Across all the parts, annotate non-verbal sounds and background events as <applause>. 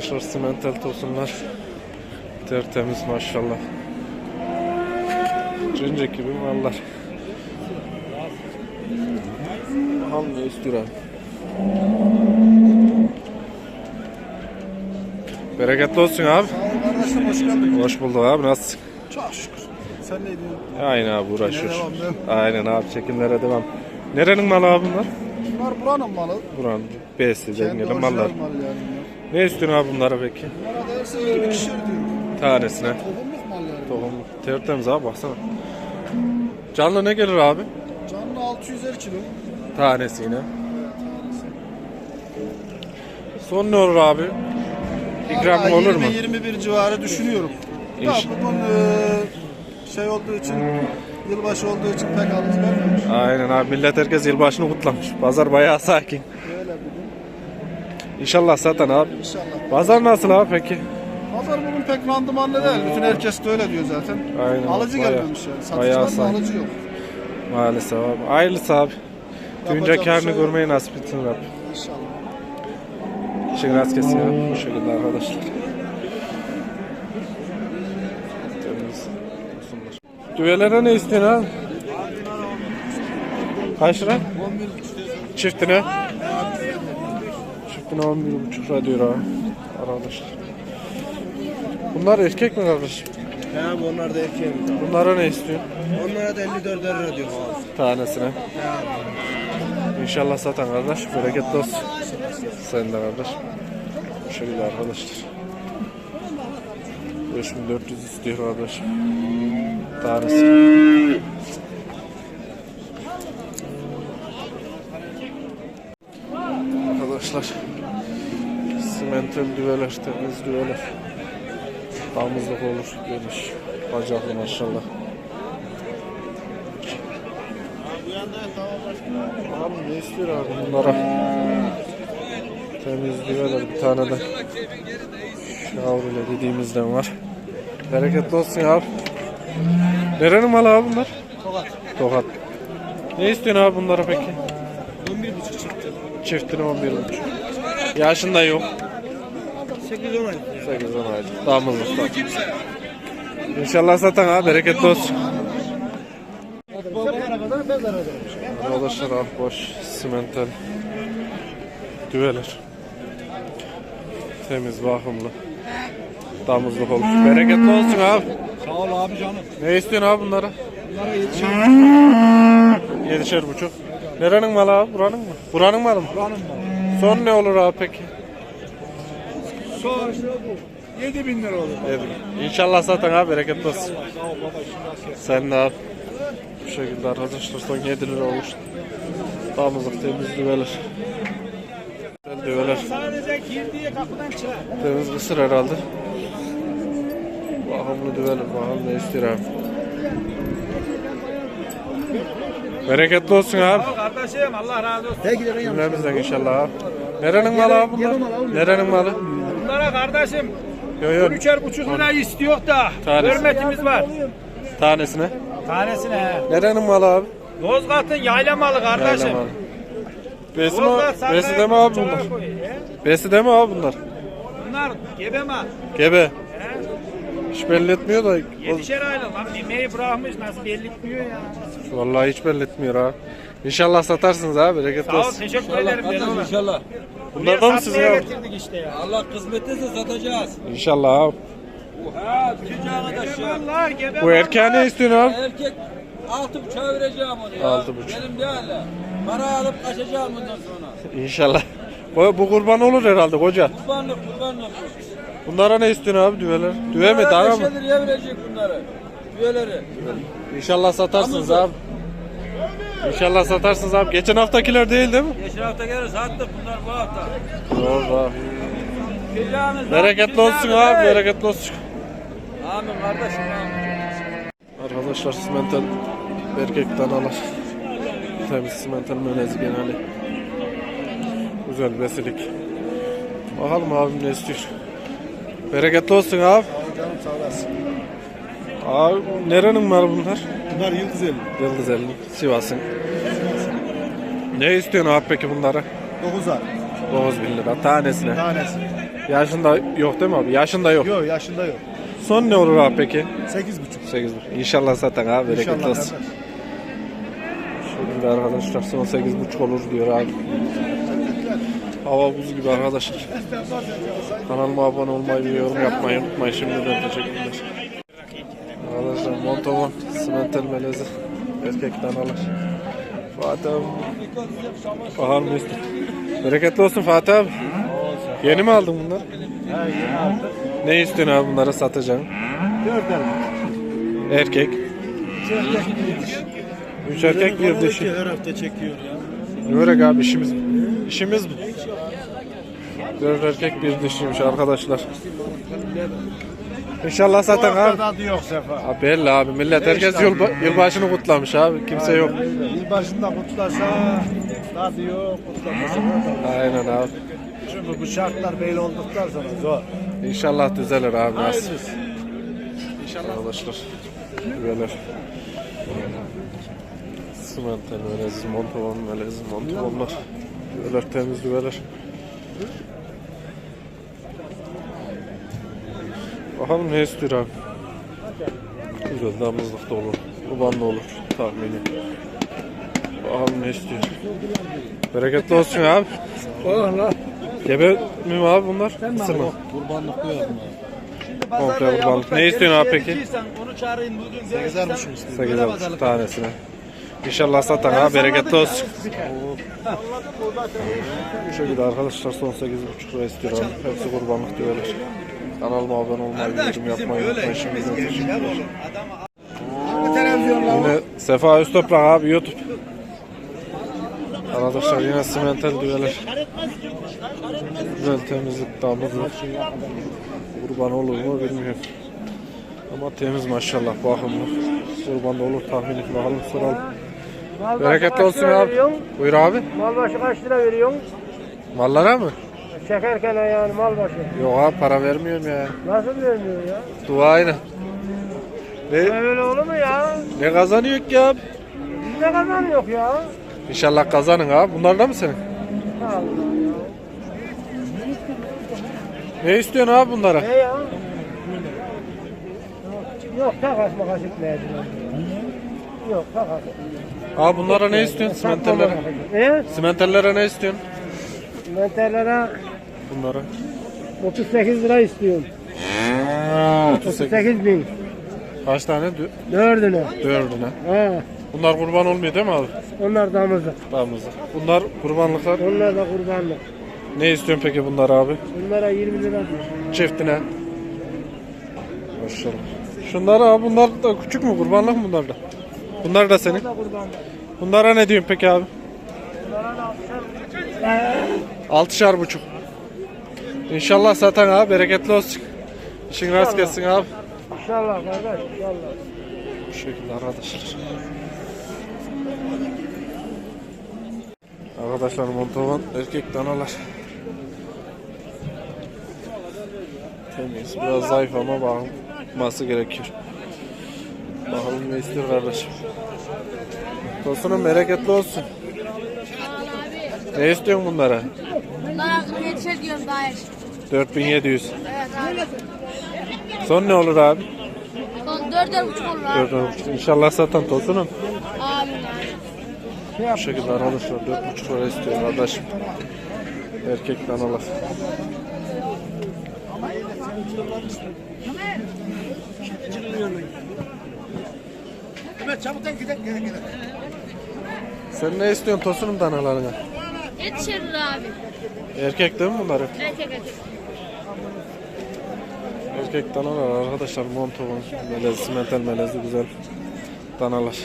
simental tosunlar. Tertemiz maşallah. Cincik gibi mallar. Ne istiyor abi. Bereketli olsun abi. Kardeşim hoş geldin. Hoş bulduk abi. Nasılsın? Çok şükür. Sen ne diyorsun? Aynen abi uğraşıyoruz. Yine devam, değil mi? Aynen abi çekimlere devam. Nerenin malı abi bunlar? Bunlar buranın malı. Buranın Kendi dengeli orijinal mallar. malı yani. Ne istiyorsun abi bunlara peki? Bunlara derse 20 kişi diyorum. Tanesine. Tohumluk mal yani. Tohum tertemiz abi baksana. Canlı ne gelir abi? Canlı 650 kilo. Tanesi yine. Son ne olur abi? İkram Vallahi olur mu? 20-21 civarı düşünüyorum. Da İnş- bugün e, şey olduğu için, yılbaşı olduğu için pek alıcı vermemiş. Aynen abi millet herkes yılbaşını kutlamış. Pazar bayağı sakin. İnşallah satan abi. İnşallah. Pazar nasıl abi peki? Pazar bugün pek randımanlı değil. Bütün herkes de öyle diyor zaten. Aynen. Alıcı Bayağı- gelmemiş yani. bayağı Satıcılar alıcı yok. Maalesef abi. Hayırlısı abi. Dünce Yapacak bir karnını şey yok. görmeyi nasip etsin Rabbim. İnşallah. İşin rast kesin ya. Bu şekilde arkadaşlar. Temiz. Düvelere ne istiyorsun abi? Kaç lira? Çiftine? Çiftine 11,5 lira diyor abi. Arkadaşlar. Bunlar erkek mi kardeşim? He abi onlar da erkeğim. Bunlara ne istiyor? Onlara da 54 lira diyor abi. Tanesine. İnşallah satan kardeş. Bereketli olsun. Sen de kardeş. Bu şekilde arkadaşlar. 5400 istiyor kardeş. Tanesi. Arkadaşlar. Simental düveler, temiz düveler. Damızlık olur, geniş. Bacaklı maşallah. Abi ne istiyor abi bunlara? Temiz düveler bir tane de Şavrule dediğimizden var. Bereketli olsun abi. Nerenin malı abi bunlar? Tokat. Tokat. Ne istiyorsun abi bunlara peki? 11,5 çıktı. Çiftini 11,5. Yaşında yok. 8 10 ay. 8-10 ay. Damızlık. İnşallah satan abi bereketli olsun. Arkadaşlar abi boş simental düveler. Temiz bakımlı. Damızlık olmuş. Bereketli olsun abi. Sağ ol abi canım. Ne istiyorsun abi bunlara? Bunlara yetişir. Yedişer buçuk. Nerenin malı abi? Buranın mı? Buranın malı mı? Buranın mı? Son ne olur abi peki? Son 7 bin lira olur. Evet. İnşallah satan abi bereketli olsun. Sen de abi. Bu şekilde arkadaşlar son 7 lira olur. Damızlık temiz düveler. Güzel düveler. Sadece girdiği kapıdan çıkar. Temiz kısır herhalde. Bakımlı düveler. Bakalım ne istiyor abi. Bereketli olsun abi. Kardeşim Allah razı olsun. Cümlemizden inşallah abi. Nerenin malı abi bunlar? Nerenin malı? Bunlara kardeşim Yok yok. 13'er buçuk lira istiyor da Tanesi. hürmetimiz var. Tanesine. Tanesine. Nerenin malı abi? Yozgat'ın yayla malı kardeşim. Yayla malı. Besi, Yozgat mi, besi de mi abi bunlar? uçağa koyuyor, he. Besi de mi abi bunlar? Bunlar gebe mal. Gebe. He. Hiç belli etmiyor da. Yetişer aylık lan. Yemeği bırakmış nasıl belli etmiyor ya. Vallahi hiç belli etmiyor abi. İnşallah satarsınız abi. Bereketli Sağ ol olsun. teşekkür ederim. ona. İnşallah. Bunlar da mı sizin abi? getirdik işte ya. Allah kısmet etse satacağız. İnşallah abi. Ha, arkadaş Gebe ya. mallar gebe Bu erkeğe ne istiyorsun abi? Erkek altı buçuğa vereceğim onu ya. Altı buçuk. Benim değil. Para alıp kaçacağım bundan sonra. İnşallah. Bu, bu kurban olur herhalde koca. Kurbanlık kurbanlık. Bunlara ne istiyorsun abi düveler? Düve mi beşer mı? liraya verecek bunları. Üyeleri. İnşallah satarsınız abi. İnşallah satarsınız abi. Geçen haftakiler değil değil mi? Geçen hafta gelir sattık bunlar bu hafta. Doğru abi. Bereketli olsun abi, bereketli olsun. Amin kardeşim amin. Arkadaşlar simental erkek danalar. Temiz simental melezi geneli. Güzel besilik. Bakalım abim ne istiyor. Bereketli olsun abi. Canım sağ olasın. Abi nerenin malı bunlar? Bunlar yıldız eli. Yıldız elin, Sivas'ın. Ne istiyorsun abi peki bunlara? 9 ay. 9 bin lira tanesine. Tanesi. Yaşında yok değil mi abi? Yaşında yok. Yok yaşında yok. Son ne olur abi peki? 8,5. 8 İnşallah zaten abi bereketli İnşallah olsun. kardeş. Şimdi arkadaşlar son 8.5 olur diyor abi. Hava buz gibi arkadaşlar. Kanalıma abone olmayı ve yorum yapmayı unutmayın. Şimdiden teşekkürler. Montovan, Simentel Melezi, erkekten alır. Fatih abi. Bahar istiyor? Bereketli olsun Fatih abi. Yeni mi aldın bunları? Ne istiyorsun abi bunları satacaksın? Erkek. Üç erkek bir dişi. Her hafta çekiyor ya. Görek abi işimiz işimiz bu. Dört erkek bir dişiymiş arkadaşlar. İnşallah zaten abi. adı yok Sefa. Abi belli abi millet herkes yıl, yılbaşını kutlamış abi kimse yok. Yılbaşında kutlasa tadı yok, kutlamasa da. Aynen abi. Çünkü bu şartlar böyle olduktan sonra zor. İnşallah düzelir abi nasıl. Hayırlısı. İnşallah. Arkadaşlar. Güveler. Simentel melez, montovan melez, montovanlar. Güveler temiz güveler. Bakalım ne istiyor abi. Güzel damızlık da olur. Kurban da olur tahmini. Bakalım ne istiyor. Bereketli olsun abi. Allah. Gebe mi abi bunlar? Mısır mı? Kurbanlık yok mu? Komple kurbanlık. Ne istiyorsun abi peki? Onu çağırayın bugün. 8'er buçuk istiyor. 8 tanesine. İnşallah satan ha bereketli olsun. Bu şekilde arkadaşlar son 8,5 lira istiyor abi. Hepsi kurbanlık diyorlar. Kanalıma abone olmayı, yorum yapmayı unutmayın teşekkürler. Yine Sefa Öztoprak abi YouTube. Arkadaşlar yine simentel diyorlar. Güzel temizlik damızlık. Kurban olur mu bilmiyorum. Ama temiz maşallah bakımlı. Kurban da olur tahmin et bakalım soralım. Bereketli olsun abi. Buyur abi. Mal başı kaç lira veriyorsun? Mallara mı? Çekerken yani mal başı. Yok abi para vermiyorum ya. Nasıl vermiyor ya? Duayla. Ne, Öyle olur mu ya? ne kazanıyor ki abi? Biz kazanıyor ya? İnşallah kazanın abi. Bunlar da mı senin? Allah Ne istiyorsun abi bunlara? Ne ya? Yok takas makas etmeyeceğim. Yok takas. Abi bunlara ne istiyorsun? Simentellere. Ne? Simentellere ne istiyorsun? Menterlere Bunlara. 38 lira istiyorum. 38. 38 bin. Kaç tane? Dö- Dördüne. Dördüne. Ha, Bunlar kurban olmuyor değil mi abi? onlar damızlık. Damızlık. Bunlar kurbanlıklar. Onlar da kurbanlık. Ne istiyorsun peki bunlar abi? Bunlara 20 lira. Çiftine. Maşallah. Şunlar abi bunlar da küçük mü kurbanlık mı bunlar da? Bunlar da senin. Bunlara ne diyorsun peki abi? Bunlara da almışlar. Altışar buçuk. İnşallah satan abi bereketli olsun. İşin rast gelsin abi. İnşallah kardeş inşallah. Bu şekilde arkadaşlar. Arkadaşlar montovan erkek danalar. Temiz. Biraz zayıf ama bakılması gerekiyor. Bakalım ne istiyor kardeşim. Tosunum bereketli olsun. Ne istiyorsun bunlara? Bunlara yetişir diyorum daha. 4700. Evet abi. Son ne olur abi? Son dörder buçuk olur abi. 4,5. İnşallah satan tosunum. Amin abi. Bu şekilde arkadaşlar 4,5 lira istiyor kardeşim. Erkek danalar. Sen ne istiyorsun tosunum danalarına? Yetişir abi. Erkek değil mi bunlar? Erkek erkek. Erkek danalar arkadaşlar montovan, melez, simental melezli güzel danalar.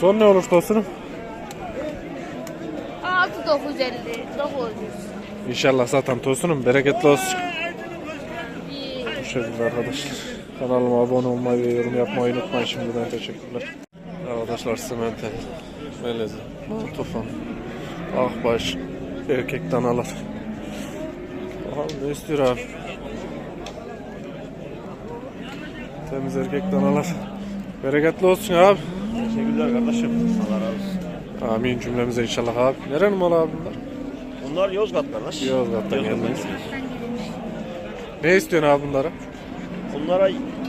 Son ne olur tosunum? 6 950 900. İnşallah zaten tosunum bereketli olsun. Bu şekilde arkadaşlar. Kanalıma abone olmayı ve yorum yapmayı unutmayın şimdiden teşekkürler. Arkadaşlar simentel, melezi, tufan, akbaş, erkek danalar. Bakalım ne istiyor abi. Temiz erkek danalar. Bereketli olsun abi. Teşekkürler kardeşim. Allah razı olsun. Amin cümlemize inşallah abi. Nerenin malı abi bunlar? Bunlar Yozgat kardeş. Yozgat'tan geldiniz. Ne istiyorsun abi bunlara?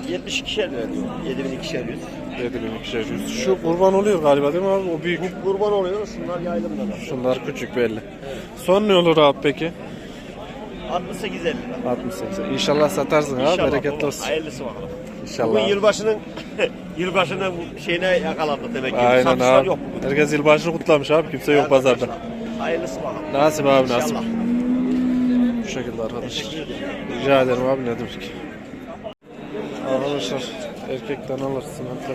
72'şer lira diyor. 72'şer yüz. 7200. Şu kurban oluyor galiba değil mi abi? O büyük. Kurban oluyor. Şunlar yaylımda da. Şunlar küçük belli. Son ne olur abi peki? 68 50 lira. 68. İnşallah satarsın. İnşallah Bereketli olsun. Hayırlısı bakalım. <coughs> Bu İnşallah. yılbaşının yılbaşının şeyine yakalandık demek ki. Aynen Satışlar abi. yok bugün. Herkes yılbaşını kutlamış abi. Kimse yok pazarda. Hayırlısı bakalım. Nasip abi nasip. İnşallah. Bu şekilde arkadaşlar. Rica ederim abi ne demek. Arkadaşlar erkekten alırsın. hatta.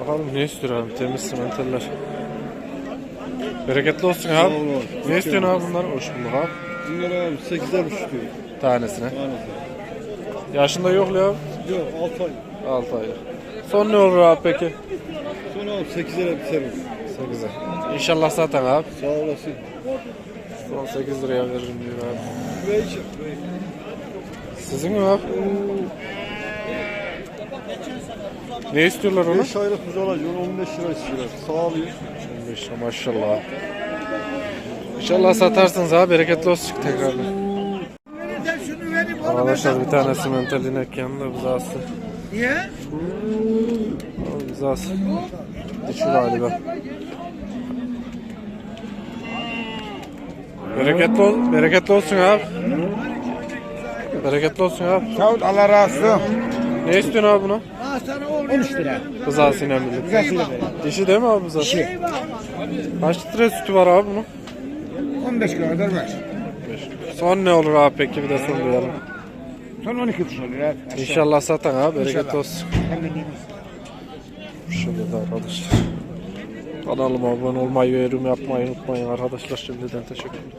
Bakalım ne istiyor abi temiz simenteller. Bereketli olsun abi. Ne istiyorsun abi bunlar? Hoş bulduk abi. Bunlar abi 8'er buçuk diyor. Tanesine. Yaşında yok ya. Yok 6 ay. 6 ay. Son ne olur abi peki? Sonra abi 8'lere biterim. 8'e. İnşallah zaten abi. Sağ olasın. Son 8 liraya veririm diyor abi. Çek. buraya. Sizin mi abi? Ne istiyorlar onu? 5 aylık buzalacı onu 15 lira istiyorlar. Sağ oluyor. 15 lira maşallah. İnşallah satarsınız abi bereketli olsun tekrar. Arkadaşlar bir tane simental inek yanında buzağısı. Niye? Buzağısı. Dişi galiba. Bereketli, ol, bereketli olsun abi. Bereketli olsun abi. Sağ ol Allah razı olsun. Ne istiyorsun abi buna? 13 lira. Birlikte. Güzel Dişi değil mi abi buzağısı? Dişi. Kaç litre sütü var abi bunun? 15 kilo kadar var. Son ne olur abi peki bir de sormayalım. Son 12 buçuk lira. İnşallah satan abi İnşallah. olsun. Şöyle de arkadaşlar. Kanalıma abone olmayı ve yorum yapmayı unutmayın arkadaşlar. Şimdiden teşekkür ederim.